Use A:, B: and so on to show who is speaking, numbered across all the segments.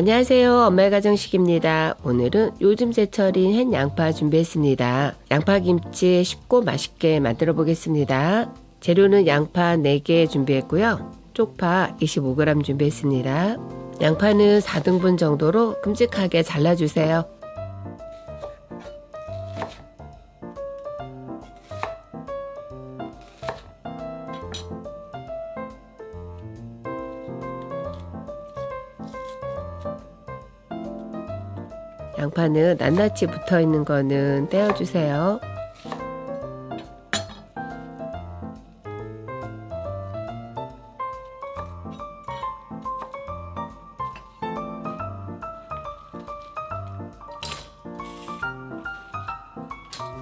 A: 안녕하세요. 엄마의 가정식입니다. 오늘은 요즘 제철인 햇 양파 준비했습니다. 양파 김치 쉽고 맛있게 만들어 보겠습니다. 재료는 양파 4개 준비했고요. 쪽파 25g 준비했습니다. 양파는 4등분 정도로 큼직하게 잘라주세요. 양파는 낱낱이 붙어 있는 거는 떼어주세요.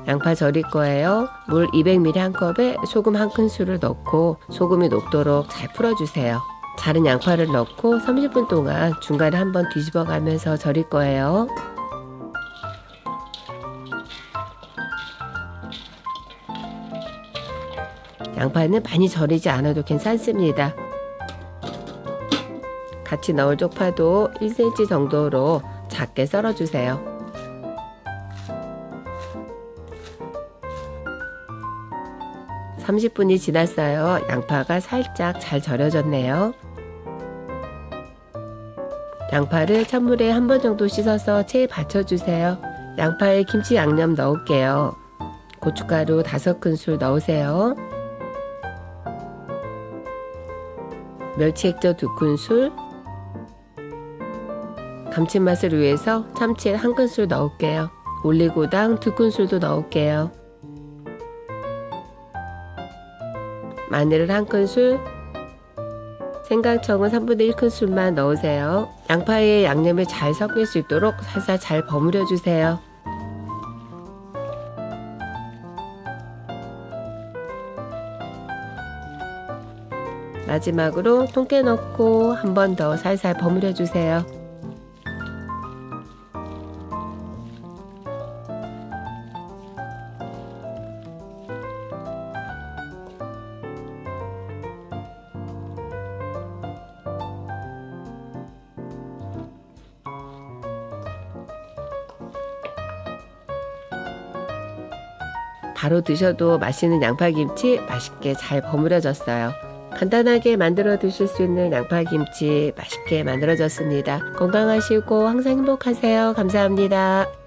A: 양파 절일 거예요. 물 200ml 한 컵에 소금 한 큰술을 넣고 소금이 녹도록 잘 풀어주세요. 자른 양파를 넣고 30분 동안 중간에 한번 뒤집어 가면서 절일 거예요. 양파는 많이 절이지 않아도 괜찮습니다. 같이 넣을 쪽파도 1cm 정도로 작게 썰어주세요. (30분이) 지났어요. 양파가 살짝 잘 절여졌네요. 양파를 찬물에 한 번 정도 씻어서 체에 받쳐주세요. 양파에 김치 양념 넣을게요. 고춧가루 5큰술 넣으세요 멸치 액젓 2큰술 감칠맛을 위해서 참치 한 큰술 넣을게요. 올리고당 2큰술도 넣을게요. 마늘을 한 큰술 생강청은 3분의 1큰술만 넣으세요. 양파에 양념이 잘 섞일 수 있도록 살살 잘 버무려 주세요 마지막으로 통깨 넣고 한 번 더 살살 버무려 주세요. 바로 드셔도 맛있는 양파김치 맛있게 잘 버무려졌어요. 간단하게 만들어 드실 수 있는 양파김치 맛있게 만들어졌습니다. 건강하시고 항상 행복하세요. 감사합니다.